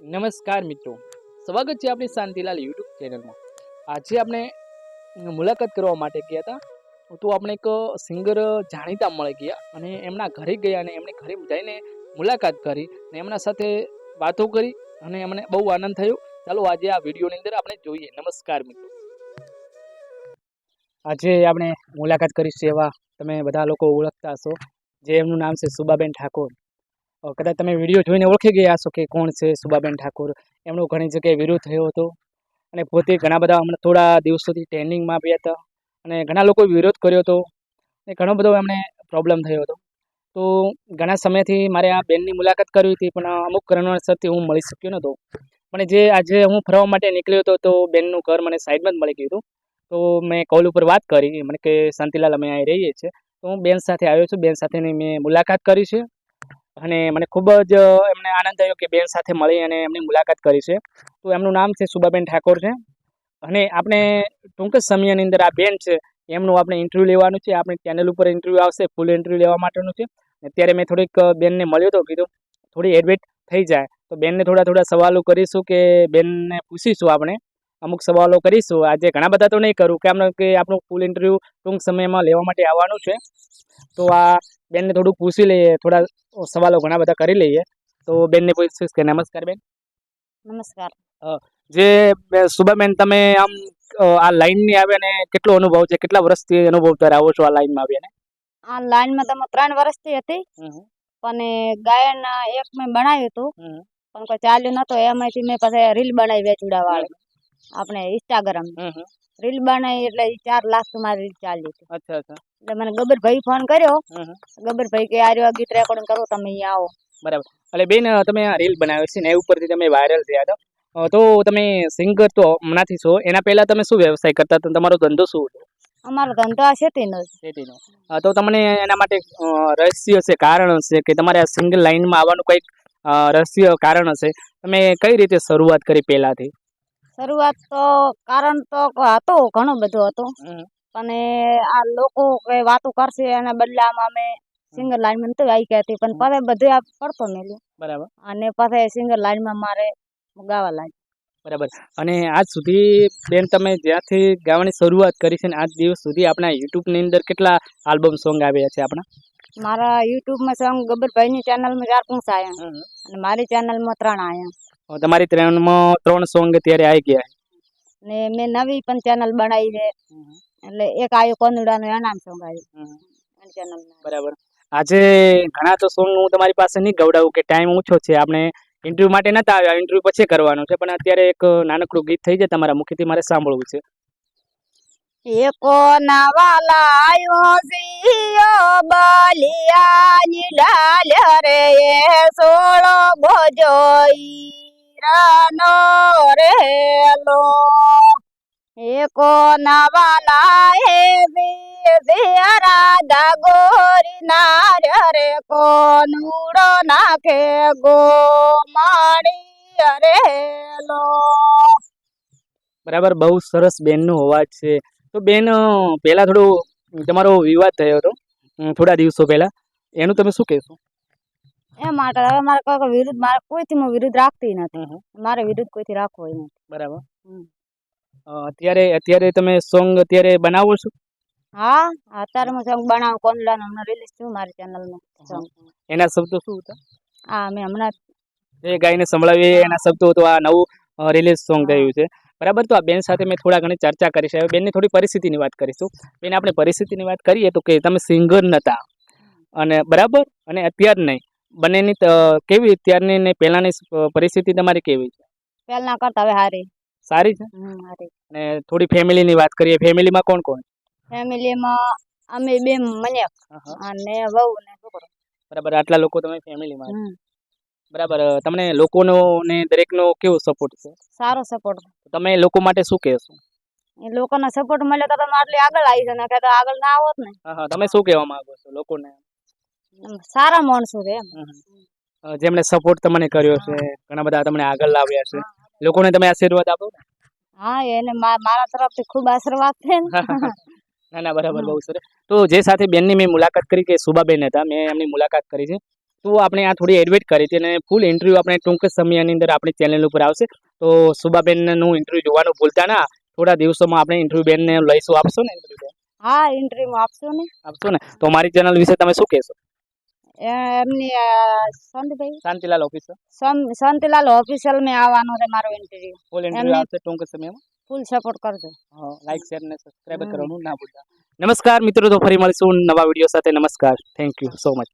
નમસ્કાર મિત્રો. સ્વાગત છે આપણી શાંતિલાલ યુટ્યુબ ચેનલમાં. આજે આપણે મુલાકાત કરવા માટે ગયા હતા. તો આપણે એક સિંગર જાણીતા મળી ગયા અને એમના ઘરે ગયા અને એમને ઘરે જઈને મુલાકાત કરી અને એમના સાથે વાતો કરી અને અમને બહુ આનંદ થયો. ચાલો આજે આ વિડીયોની અંદર આપણે જોઈએ. નમસ્કાર મિત્રો. આજે આપણે મુલાકાત કરીશું એવા તમે બધા લોકો ઓળખતા હશો. જે એમનું નામ છે સુબાબેન ઠાકોર. કદાચ તમે વીડિયો જોઈને ઓળખી ગયા છો કે કોણ છે સુબાબેન ઠાકોર. એમનો ઘણી જગ્યાએ વિરોધ થયો હતો. અને પોતે ઘણા બધા હમણાં થોડા દિવસોથી ટ્રેનિંગમાં આવ્યા હતા. અને ઘણા લોકોએ વિરોધ કર્યો હતો. અને ઘણો બધો એમને પ્રોબ્લેમ થયો હતો. તો ઘણા સમયથી મારે આ બેનની મુલાકાત કરવી હતી, પણ અમુક કારણોસરથી હું મળી શક્યો નહોતો. પણ જે આજે હું ફરવા માટે નીકળ્યો હતો, તો બેનનું ઘર મને સાઈડમાં જ મળી ગયું હતું. તો મેં કોલ ઉપર વાત કરી. મને કે, શાંતિલાલ, અમે અહીં રહીએ છીએ. તો હું બેન સાથે આવ્યો છું. બેન સાથેની મેં મુલાકાત કરી છે. અને મને ખૂબ જ એમને આનંદ થયો કે બેન સાથે મળી અને એમની મુલાકાત કરી છે. તો એમનું નામ છે સુબાબેન ઠાકોર છે. અને આપણે ટૂંક જ સમયની અંદર આ બેન છે, એમનું આપણે ઇન્ટરવ્યૂ લેવાનું છે. આપણી ચેનલ ઉપર ઇન્ટરવ્યૂ આવશે ફૂલ ઇન્ટરવ્યૂ લેવા માટેનું છે. અત્યારે મેં થોડીક બેનને મળ્યો તો કીધું, થોડી એડમિટ થઈ જાય. તો બેનને થોડા થોડા સવાલો કરીશું કે બેનને પૂછીશું આપણે. અમુક સવાલો કરીશું. આજે ઘણા બધા તો નહીં કરું કે આપણે કે આપણું ફૂલ ઇન્ટરવ્યૂ ટૂંક સમયમાં લેવા માટે આવવાનું છે. તો આ બેનને થોડું પૂછી લઈએ થોડા સવાલો ઘણા બધા કરી લઈએ. તો બેનને પૂછીશ કે નમસ્કાર બેન. નમસ્કાર. જે સુભાબેન તમે આમ આ લાઈનની આવે ને કેટલો અનુભવ છે? કેટલા વર્ષથી અનુભવ ધરાવો છો આ લાઈનમાં આવીને આ લાઈનમાં તમે ત્રણ વર્ષથી હતી. પણ ગાયન એક મેં બનાવ્યું હતું. પણ કોઈ ચાલ્યું નતો એમાંથી મેં પછી રીલ બનાવી વેચુડા વાળી. આપણે ઇન્સ્ટાગ્રામ રીલ બનાવી એટલે ચાર લાખ મારી રીલ ચાલી હતી. અચ્છા અચ્છા. એટલે મને ગબ્બરભાઈ ફોન કર્યો. ગબરભાઈ કે આર્યો આ ગીત રેકોર્ડિંગ કરો તમે અહીંયા આવો. એટલે બેન તમે આ રીલ બનાવી છે ને એ ઉપરથી તમે વાયરલ થયા હતા. તો તમે સિંગર તો હમણાંથી છો. એના પહેલા તમે શું વ્યવસાય કરતા હતા? તમારો ધંધો શું હતો? અમારો ધંધો આ શેતીનો શેતીનો. તો તમને એના માટે રહસ્ય છે કારણ હશે કે તમારે આ સિંગલ લાઈનમાં આવવાનું કંઈક રહસ્ય કારણ હશે. તમે કઈ રીતે શરૂઆત કરી પહેલાથી? શરૂઆત તો કારણ તો હતો ઘણું બધું હતું. અને આ લોકો વાતો કરશે એના બદલામાં અમે સિંગર લાઈનમાં નતું આવી ગયા હતી પણ પછી બધું આ પડતો મેલ્યું. બરાબર. અને પછી સિંગર લાઈનમાં મારે ગાવા લાગ્યું. બરાબર. અને આજ સુધી બેન તમે જ્યાંથી ગાવાની શરૂઆત કરી છે ને આજ દિવસ સુધી આપણા યુટ્યુબની અંદર કેટલા આલ્બમ સોંગ આવ્યા છે આપણા? મારા યુટ્યુબમાં સોંગ ગબ્બરભાઈની ચેનલમાં ચાર પાંચ આવ્યા અને મારી ચેનલમાં ત્રણ આવ્યા તમારી ત્રણમાં ત્રણ સોંગ અત્યારે આવી ગયા. ને મેં નવી પણ ચેનલ બનાવી છે. એટલે એક આવ્યું કોનુડાનું એનામ સોંગ આવ્યું. ચેનલ બરાબર. આજે ઘણા તો સોંગ હું તમારી પાસે નહીં ગવડાવું કે ટાઈમ ઓછો છે. આપણે ઇન્ટરવ્યુ માટે નતા આવ્યા. ઇન્ટરવ્યુ પછી કરવાનું છે. પણ અત્યારે એક નાનકડું ગીત થઈ જાય તમારા મુખેથી મારે સાંભળવું છે. એકો નવાલા આયો સિયો બલિયાની ડાલ રે એ સોળો ભોજોઈ રાનો રેલો એકો નવાલા હે રાધા ગોરી ના રે કોનુડો નાખે ગો માણી રેલો બરાબર, બહુ સરસ બેનનો અવાજ છે. તો બેન પહેલા થોડું, તમારો વિવાદ થયો હતો. થોડા દિવસો પહેલા. એનું તમે શું કહેશો? એ માટે હવે મારે કોઈ વિરુદ્ધ મારે કોઈથી હું વિરુદ્ધ રાખતી નથી મારે વિરુદ્ધ કોઈથી રાખવો નથી બરાબર. અત્યારે અત્યારે તમે સોંગ અત્યારે બનાવો છો? હા અત્યારે હું સોંગ બનાવું કોનડાનું હમણાં રિલીઝ થયું મારી ચેનલમાં સોંગ. એના શબ્દો શું હતા? હા મેં હમણાં જે ગાઈને સંભળાવીએ એના શબ્દો તો આ નવું રિલીઝ સોંગ થયું છે. બરાબર તો આ બેન સાથે મેં થોડા ઘણી ચર્ચા કરી છે. હવે બેનની થોડી પરિસ્થિતિની વાત કરીશું. બેન આપણે પરિસ્થિતિની વાત કરીએ તો કે તમે સિંગર નતા. અને બરાબર? અને અત્યાર નહીં. બંનેની કેવી અત્યારની ને પહેલાની પરિસ્થિતિ તમારી કેવી છે? પહેલા કરતા હવે સારી સારી છે? અને થોડી ફેમિલીની વાત કરીએ ફેમિલીમાં કોણ કોણ ફેમિલીમાં અમે બે મને અને વહુ ને છોકરો. બરાબર આટલા લોકો તમે ફેમિલીમાં બરાબર તમને લોકોનો ને દરેકનો કેવો સપોર્ટ છે? સારો સપોર્ટ તમે લોકો માટે શું કહેશો? એ લોકોનો સપોર્ટ મળ્યો તો તમે આટલી આગળ આવી છે ને કે તો આગળ ના આવત ને. હા તમે શું કહેવા માંગો છો લોકોને? સારા માણસો છે જેમણે સપોર્ટ તમને કર્યો છે ઘણા બધા તમને આગળ લાવ્યા છે. લોકોને તમે આશીર્વાદ આપો? હા એને મારા તરફથી ખૂબ આશીર્વાદ છે ના. ના બરાબર બહુ સરસ. તો જે સાથે બેનની મેં મુલાકાત કરી કે સુબાબેન હતા મેં એમની મુલાકાત કરી છે. તો આપણે આ થોડી એડવેટ કરી હતી અને ફૂલ ઇન્ટરવ્યૂ આપણે ટૂંક સમયની અંદર આપણી ચેનલ ઉપર આવશે. તો સુબાબેનનું ઇન્ટરવ્યૂ જોવાનું ભૂલતા ના. થોડા દિવસોમાં આપણે ઇન્ટરવ્યૂ બેનને લઈશું. આપશો ને બેન? હા ઇન્ટરવ્યૂ આપશો ને. આપશો ને? તો મારી ચેનલ વિશે તમે શું કહેશો? એમની શાંતિભાઈ? શાંતિલાલ ઓફિસર. શાંતિલાલ ઓફિસિયલ મેં આવવાનો છે મારો ઇન્ટરવ્યુ ફૂલ ઇન્ટરવ્યુ આવશે ટૂંક સમયમાં? ફૂલ સપોર્ટ કરજો. લાઈક શેર અને સબસ્ક્રાઇબ કરવાનું ના ભૂલતા નમસ્કાર મિત્રો તો ફરી મળીશું નવા વીડિયો સાથે. નમસ્કાર. Thank you so much